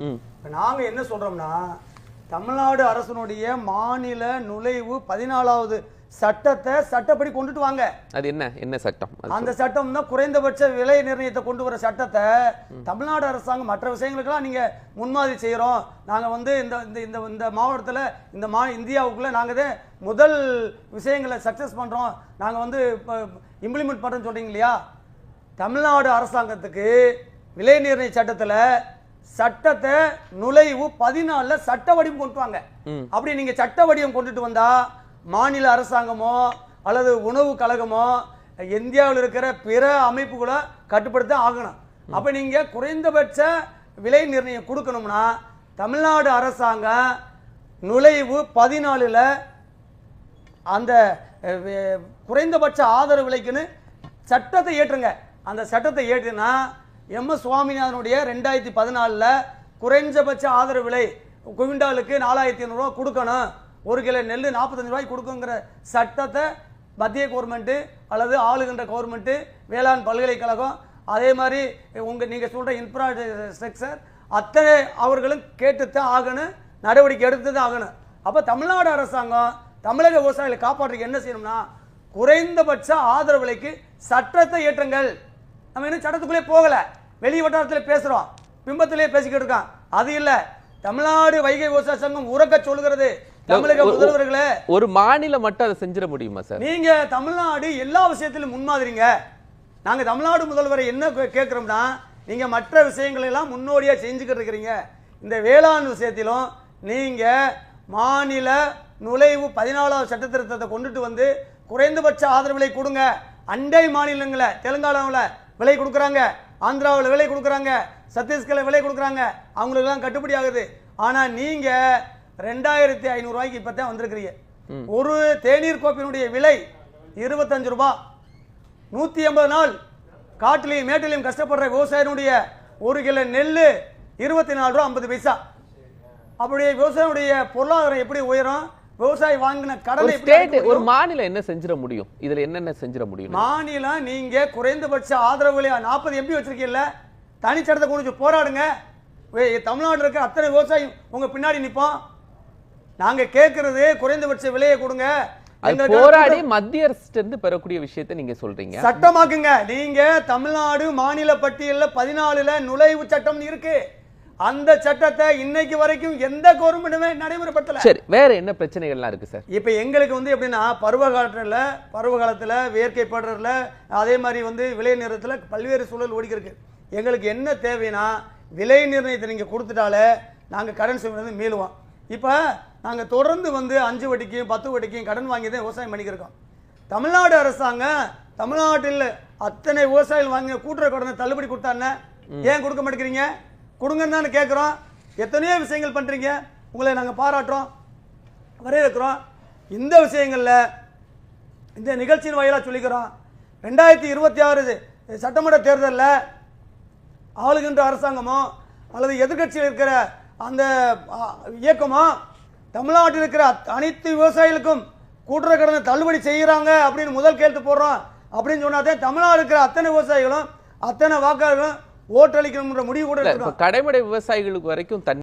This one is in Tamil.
ம். இப்ப நாங்க என்ன சொல்றோம்னா தமிழ்நாடு அரசனுடைய மாநில நுழைவு பதினாலாவது சட்டத்தை சட்டப்படி கொண்டுட்டு வாங்க. அது என்ன? என்ன சட்டம்? அந்த சட்டம் தான் குறைந்தபட்ச விலை நிர்ணயத்தை கொண்டு வர சட்டத்தை தமிழ்நாடு அரசாங்கம் மற்ற விஷயங்களுக்கெல்லாம் நீங்க முன்மாதிரி செய்யறோம். நாங்க வந்து இந்த இந்த இந்த இந்த மாவட்டத்துல இந்த மா இந்தியாவுக்குள்ள நாங்க தான் முதல் விஷயங்களை சக்சஸ் பண்றோம். நாங்க வந்து இம்ப்ளிமெண்ட் பண்றோம்னு சொல்றீங்க இல்லையா? தமிழ்நாடு அரசாங்கத்துக்கு விலை நிர்ணய சட்டத்துல சட்டத்தை நுழைவு பதினாலுல சட்ட வடிவம் கொண்டு வாங்க. அப்படி நீங்க சட்ட வடிவம் கொண்டுட்டு வந்தா மாநில அரசாங்கமோ அல்லது உணவு கழகமோ இந்தியாவில் இருக்கிற பிற அமைப்புகளை கட்டுப்படுத்த ஆகணும். அப்ப நீங்க குறைந்தபட்ச விலை நிர்ணயம் கொடுக்கணும்னா தமிழ்நாடு அரசாங்கம் நுழைவு பதினாலுல அந்த குறைந்தபட்ச ஆதரவு விலைக்குன்னு சட்டத்தை ஏற்றுங்க. அந்த சட்டத்தை ஏற்றுனா எம். எஸ். சுவாமிநாதனுடைய ரெண்டாயிரத்தி பதினாலில் குறைஞ்சபட்ச ஆதரவு விலை குவிண்டாலுக்கு நாலாயிரத்தி ஐநூறுரூவா கொடுக்கணும். ஒரு கிலோ நெல் நாற்பத்தஞ்சு ரூபாய்க்கு கொடுக்குங்கிற சட்டத்தை மத்திய கவர்மெண்ட்டு அல்லது ஆளுகின்ற கவர்மெண்ட்டு வேளாண் பல்கலைக்கழகம் அதே மாதிரி உங்கள் நீங்கள் சொல்கிற இன்ஃப்ராஸ்ட்ரக்சர் அத்தனை அவர்களும் கேட்டுத்தான் ஆகணும் நடவடிக்கை எடுத்து தான் ஆகணும். அப்போ தமிழ்நாடு அரசாங்கம் தமிழக விவசாயிகளை காப்பாற்றுறதுக்கு என்ன செய்யணும்னா குறைந்தபட்ச ஆதரவு விலைக்கு சட்டத்தை ஏற்றுங்கள். நம்ம இன்னும் சட்டத்துக்குள்ளே போகல. வெளி வட்டாரத்தில் பேசுறோம். பிம்பத்திலே பேசிக்கிட்டு இருக்கோம் அது இல்ல. தமிழ்நாடு வைகை விவசாய சங்கம் உறக்க சொல்லுகிறது. தமிழக முதல்வர்களே. ஒரு மாநிலம் மட்டும் அதை செஞ்சிட முடியுமா சார்? நீங்க தமிழ்நாடு எல்லா விஷயத்திலும் முன்மாதிரிங்க. நாங்க தமிழ்நாடு முதல்வரை என்ன கேட்கிறோம்னா நீங்க மற்ற விஷயங்களை எல்லாம் முன்னோடியா செஞ்சுக்கிட்டு இருக்கிறீங்க. இந்த வேளாண் விஷயத்திலும் நீங்க மாநில நுழைவு பதினாலாவது சட்ட திருத்தத்தை கொண்டுட்டு வந்து குறைந்தபட்ச ஆதரவு விலை கொடுங்க. அண்டை மாநிலங்கள தெலுங்கானாவில் விலை கொடுக்குறாங்க. ஆந்திராவில் விலை கொடுக்குறாங்க. சத்தீஸ்கரில் விலை கொடுக்குறாங்க. அவங்களுக்கெல்லாம் கட்டுப்படி ஆகுது. ஆனா நீங்க ரெண்டாயிரத்தி ஐநூறுரூவாய்க்கு இப்போ தான் வந்திருக்கிறீங்க. ஒரு தேநீர் கோப்பினுடைய விலை இருபத்தஞ்சு ரூபாய் நூத்தி எண்பது நாள் காட்டிலையும் மேட்டிலையும் கஷ்டப்படுற விவசாயினுடைய ஒரு கிலோ நெல் இருபத்தி நாலு ரூபா ஐம்பது பைசா. அப்படியே விவசாயினுடைய பொருளாதாரம் எப்படி உயரும்? விவசாயி வாங்கின கடனை ஸ்டேட் ஒரு? மாநிலம் என்ன செஞ்சிட முடியும்? இதுல என்னென்ன செஞ்சிட முடியும்? மாநிலம் நீங்க குறைந்தபட்ச ஆதரவு விலை நாற்பது எம்பி வச்சிருக்கீங்கல்ல தனிச்சட்டத்தை கொண்டு வந்து போராடுங்க. தமிழ்நாட்டில் இருக்க அத்தனை விவசாயி உங்க பின்னாடி நிப்போம் நாங்க கேட்கறது குறைந்தபட்ச விலையை கொடுங்க. போராடி மத்திய அரசு இருந்து பெறக்கூடிய விஷயத்தை நீங்க சொல்றீங்க. சட்டமாக்குங்க. நீங்க தமிழ்நாடு மாநில பட்டியல்ல பதினாலுல நுழைவு சட்டம் இருக்கு. அந்த சட்டத்தை இன்னைக்கு வரைக்கும் எந்த கவர்மெண்ட்டுமே நடைமுறைப்படுத்தல. சரி வேற என்ன பிரச்சனைகள்லாம் இருக்கு சார்? இப்ப எங்களுக்கு வந்து எப்படின்னா பருவ காலத்துல பருவ காலத்துல வேர்க்கை படுறதுல அதே மாதிரி வந்து விலை நிறுவனத்துல பல்வேறு சூழல் ஓடிக்கிட்டு இருக்கு எங்களுக்கு என்ன தேவைன்னா விலை நிர்ணயத்தை நீங்க கொடுத்துட்டாலே நாங்க கடன் சுமையிலிருந்து மீளுவோம். இப்ப நாங்க தொடர்ந்து வந்து அஞ்சு வட்டிக்கும் பத்து வட்டிக்கும் கடன் வாங்கி தான் விவசாயம் பண்ணிக்கிருக்கோம். தமிழ்நாடு அரசாங்கம் தமிழ்நாட்டில் அத்தனை விவசாயிகள் வாங்கின கூட்டுறவு கடனை தள்ளுபடி கொடுத்தானே ஏன் கொடுக்க மாட்டேங்கிறீங்க? கொடுங்கன்னு தானே கேட்குறோம் எத்தனையோ விஷயங்கள் பண்ணுறீங்க உங்களை நாங்கள் பாராட்டுறோம். வரவேற்கிறோம். இந்த விஷயங்களில் இந்த நிகழ்ச்சியின் வாயிலாக சொல்லிக்கிறோம். ரெண்டாயிரத்தி இருபத்தி ஆறு சட்டமன்ற தேர்தலில் ஆளுகின்ற அரசாங்கமோ அல்லது எதிர்க்கட்சியில் இருக்கிற அந்த இயக்கமோ தமிழ்நாட்டில் இருக்கிற அனைத்து விவசாயிகளுக்கும் கூட்டுற கடனை தள்ளுபடி செய்கிறாங்க அப்படின்னு முதல் கேள்வி போடுறோம். அப்படின்னு சொன்னாதே தமிழ்நாடு இருக்கிற அத்தனை விவசாயிகளும் அத்தனை வாக்காளர்களும் ஓட்டளிக்கணுன்ற முடிவு கூட கடைமடை விவசாயிகளுக்கு வரைக்கும் தண்ணி